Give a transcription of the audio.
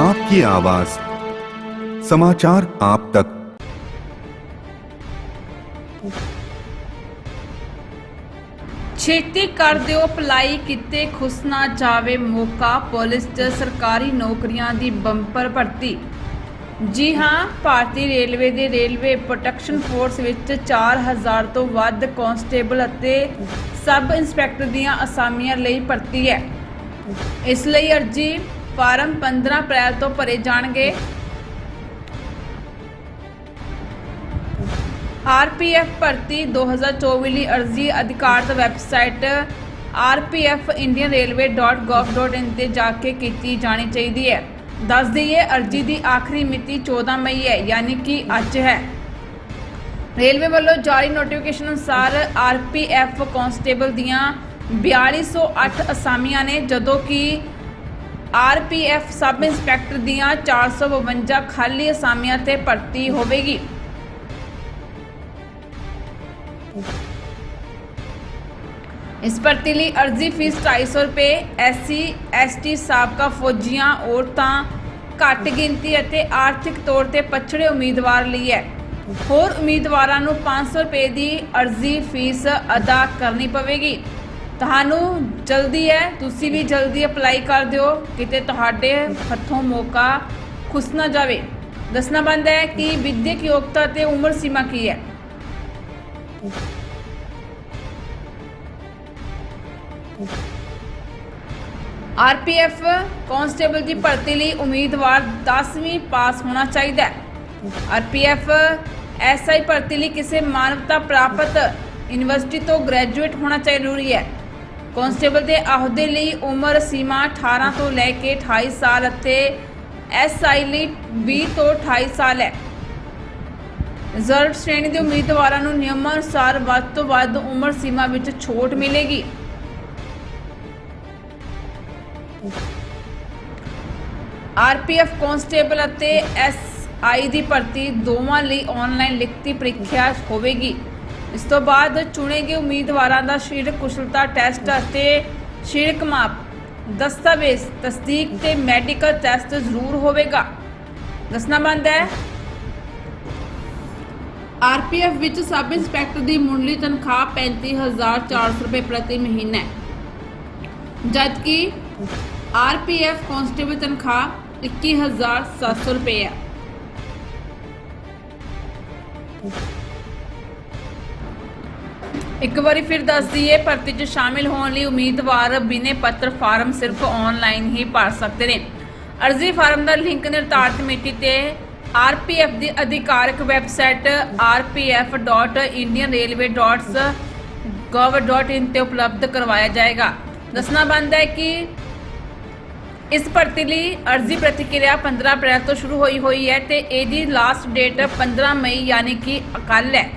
आपकी आवाज समाचार आप तक ਛੇਤੀ ਕਰ ਦਿਓ ਅਪਲਾਈ ਕਿਤੇ ਖੁੱਸ ਨਾ ਜਾਵੇ ਮੌਕਾ ਪੁਲਿਸ 'ਚ ਸਰਕਾਰੀ ਨੌਕਰੀਆਂ ਦੀ ਬੰਪਰ ਭਰਤੀ ਜੀ ਹਾਂ ਭਾਰਤੀ ਰੇਲਵੇ ਦੇ ਰੇਲਵੇ ਪ੍ਰੋਟੈਕਸ਼ਨ ਫੋਰਸ ਵਿੱਚ 4000 ਤੋਂ ਵੱਧ ਕਾਂਸਟੇਬਲ ਅਤੇ ਸਬ ਇੰਸਪੈਕਟਰ ਦੀਆਂ ਅਸਾਮੀਆਂ ਲਈ ਭਰਤੀ ਹੈ ਇਸ ਲਈ ਅਰਜੀ ਫਾਰਮ 15 ਅਪ੍ਰੈਲ ਤੋਂ ਭਰੇ ਜਾਣਗੇ। ਆਰਪੀਐਫ ਭਰਤੀ 2024 ਲਈ ਅਰਜ਼ੀ ਅਧਿਕਾਰਤ ਵੈਬਸਾਈਟ rpfindianrailway.gov.in ਤੇ ਜਾ ਕੇ ਕੀਤੀ ਜਾਣੀ ਚਾਹੀਦੀ ਹੈ। ਦੱਸ ਦਈਏ, ਅਰਜ਼ੀ ਦੀ ਆਖਰੀ ਮਿਤੀ 14 ਮਈ ਹੈ, ਯਾਨੀ ਕਿ ਅੱਜ ਹੈ। ਰੇਲਵੇ ਵੱਲੋਂ ਜਾਰੀ ਨੋਟੀਫਿਕੇਸ਼ਨ ਅਨੁਸਾਰ ਆਰਪੀਐਫ ਕਾਂਸਟੇਬਲ ਦੀਆਂ 4208 ਅਸਾਮੀਆਂ ਨੇ, ਜਦੋਂ ਕਿ ਆਰਪੀਐਫ ਸਬ ਇੰਸਪੈਕਟਰ ਦੀਆਂ 452 ਖਾਲੀ ਅਸਾਮੀਆਂ ਤੇ ਭਰਤੀ ਹੋਵੇਗੀ। ਇਸ ਭਰਤੀ ਲਈ ਅਰਜ਼ੀ ਫੀਸ 250 ਰੁਪਏ, ਐਸਸੀ, ਐਸਟੀ ਸਾਬਕਾ ਫੌਜੀਆਂ, ਔਰਤਾਂ, ਘੱਟ ਗਿਣਤੀ ਅਤੇ ਆਰਥਿਕ ਤੌਰ ਤੇ ਪਛੜੇ ਉਮੀਦਵਾਰ ਲਈ ਹੈ। ਹੋਰ ਉਮੀਦਵਾਰਾਂ ਨੂੰ 500 ਰੁਪਏ ਦੀ ਅਰਜ਼ੀ ਫੀਸ ਅਦਾ ਕਰਨੀ ਪਵੇਗੀ। ਤੁਹਾਨੂੰ ਜਲਦੀ ਹੈ, ਤੁਸੀਂ ਵੀ ਜਲਦੀ ਅਪਲਾਈ ਕਰ ਦਿਓ, ਕਿਤੇ ਤੁਹਾਡੇ ਹੱਥੋਂ ਮੌਕਾ ਖੁੱਸ ਨਾ ਜਾਵੇ। ਦੱਸਣਾ ਬੰਦ ਹੈ ਕਿ ਵਿਦਿਅਕ ਯੋਗਤਾ ਤੇ ਉਮਰ ਸੀਮਾ ਕੀ ਹੈ? ਆਰਪੀਐਫ ਕਾਂਸਟੇਬਲ ਦੀ ਭਰਤੀ ਲਈ ਉਮੀਦਵਾਰ 10ਵੀਂ ਪਾਸ ਹੋਣਾ ਚਾਹੀਦਾ ਹੈ। ਆਰਪੀਐਫ ਐਸਆਈ ਭਰਤੀ ਲਈ ਕਿਸੇ ਮਾਨਵਤਾ ਪ੍ਰਾਪਤ ਯੂਨੀਵਰਸਿਟੀ ਤੋਂ ਗ੍ਰੈਜੂਏਟ ਹੋਣਾ ਜ਼ਰੂਰੀ ਹੈ। ਕਾਂਸਟੇਬਲ ਦੇ ਅਹੁਦੇ ਲਈ ਉਮਰ ਸੀਮਾ 18 ਤੋਂ ਲੈ ਕੇ 28 ਸਾਲ ਅਤੇ ਐਸਆਈ ਲਈ 20 ਤੋਂ 28 ਸਾਲ ਹੈ। ਰਿਜ਼ਰਵ ਸ਼੍ਰੇਣੀ ਦੇ ਉਮੀਦਵਾਰਾਂ ਨੂੰ ਨਿਯਮਾਂ ਅਨੁਸਾਰ ਵੱਧ ਤੋਂ ਵੱਧ ਉਮਰ ਸੀਮਾ ਵਿੱਚ ਛੋਟ ਮਿਲੇਗੀ। ਆਰਪੀਐਫ ਕਾਂਸਟੇਬਲ ਅਤੇ ਐਸਆਈ ਦੀ ਭਰਤੀ ਦੋਵਾਂ ਲਈ ਆਨਲਾਈਨ ਲਿਖਤੀ ਪ੍ਰੀਖਿਆ ਹੋਵੇਗੀ। ਇਸ ਤੋਂ ਬਾਅਦ ਚੁਣੇ ਗਏ ਉਮੀਦਵਾਰਾਂ ਦਾ ਸਰੀਰਕ ਕੁਸ਼ਲਤਾ ਟੈਸਟ ਅਤੇ ਸਰੀਰਕ ਮਾਪ, ਦਸਤਾਵੇਜ਼, ਤਸਦੀਕ ਤੇ ਮੈਡੀਕਲ ਟੈਸਟ ਜ਼ਰੂਰ ਹੋਵੇਗਾ। ਦੱਸਣਾ ਬੰਦ ਹੈ। ਆਰਪੀਐਫ ਵਿੱਚ ਸਬ ਇੰਸਪੈਕਟਰ ਦੀ ਮੁੱਢਲੀ ਤਨਖਾਹ 35400 ਰੁਪਏ ਪ੍ਰਤੀ ਮਹੀਨਾ। ਹੈ ਜਦਕਿ ਆਰਪੀਐਫ ਕਾਂਸਟੇਬਲ ਤਨਖਾਹ 21700 ਰੁਪਏ ਹੈ। ਇੱਕ ਵਾਰੀ ਫਿਰ ਦੱਸ ਦਈਏ, ਭਰਤੀ 'ਚ ਸ਼ਾਮਿਲ ਹੋਣ ਲਈ ਉਮੀਦਵਾਰ ਬਿਨੇ ਪੱਤਰ ਫਾਰਮ ਸਿਰਫ ਆਨਲਾਈਨ ਹੀ ਭਰ ਸਕਦੇ ਨੇ। ਅਰਜ਼ੀ ਫਾਰਮ ਦਾ ਲਿੰਕ ਨਿਰਧਾਰਤ ਮਿਤੀ ਤੇ ਆਰਪੀਐਫ ਦੀ ਅਧਿਕਾਰਕ ਵੈਬਸਾਈਟ rpf.indianrailway.gov.in ਤੇ ਉਪਲਬਧ ਕਰਵਾਇਆ ਜਾਏਗਾ। ਦੱਸਣਾ ਬੰਦ ਹੈ ਕਿ ਇਸ ਭਰਤੀ ਲਈ ਅਰਜ਼ੀ ਪ੍ਰਤੀਕਿਰਿਆ 15 ਅਪ੍ਰੈਲ ਤੋਂ ਸ਼ੁਰੂ ਹੋਈ ਹੋਈ ਹੈ ਤੇ ਇਹਦੀ ਲਾਸਟ ਡੇਟ 15 ਮਈ, ਯਾਨੀ ਕਿ ਕੱਲ੍ਹ ਹੈ।